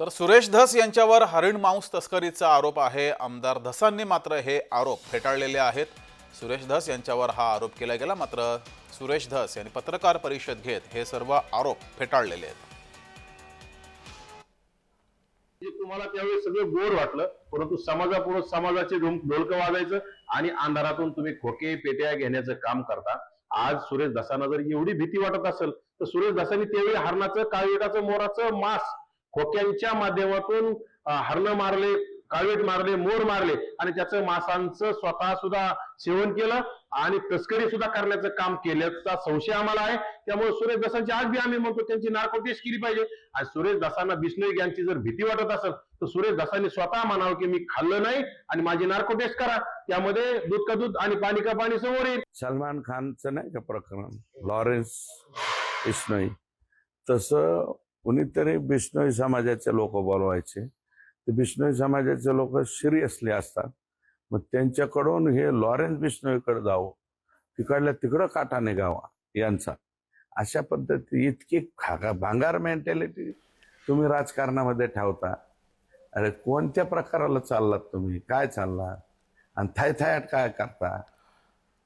तर सुरेश धस यांच्यावर हरिण मांस तस्करीचा आरोप आहे. आमदार धसांनी मात्र हे आरोप फेटाळलेले आहेत. सुरेश धस यांच्यावर हा आरोप केला गेला मात्र सुरेश धस यांनी पत्रकार परिषद घेत हे सर्व आरोप फेटाळलेले आहेत. तुम्हाला त्यावेळी सगळं गोड वाटलं परंतु समाजापुढे समाजाचे ढोल- ढोलकं वाजायचं आणि अंधारातून तुम्ही खोके पेट्या घेण्याचं काम करता. आज सुरेश धसांना जर एवढी भीती वाटत असेल तर सुरेश धसांनी त्यावेळी हरणाचं काळवेटाचं मोराचं मांस खोक्यांच्या माध्यमातून हरण हरणं मारले काळवेट मारले मोर मारले आणि त्याचं मासांचं स्वतः सुद्धा सेवन केलं आणि तस्करी सुद्धा करण्याचं काम केल्याचा संशय आम्हाला आहे. त्यामुळे सुरेश दसांची आज बी आम्ही म्हणतो त्यांची नार्को टेस्ट केली पाहिजे. आणि सुरेश दसांना बिष्णोई यांची जर भीती वाटत असेल तर सुरेश दसांनी स्वतः म्हणावं की मी खाल्लं नाही आणि माझी नार्को टेस्ट करा. त्यामध्ये दूध का दूध आणि पाणी का पाणी समोर येईल. सलमान खानचं नाही का प्रकरण? लॉरेन्स बिष्णोई तसं कुणीतरी बिष्णोई समाजाचे लोक बोलवायचे. ते बिष्णोई समाजाचे लोक सिरियसली असतात. मग त्यांच्याकडून हे लॉरेन्स बिष्णोईकडे जावं. तिकडल्या तिकडं काटा निघावा यांचा. अशा पद्धती इतकी खागा भांगार मेंटॅलिटी तुम्ही राजकारणामध्ये ठेवता. अरे कोणत्या प्रकाराला चाललात तुम्ही? काय चाललात आणि थायथायट काय करता?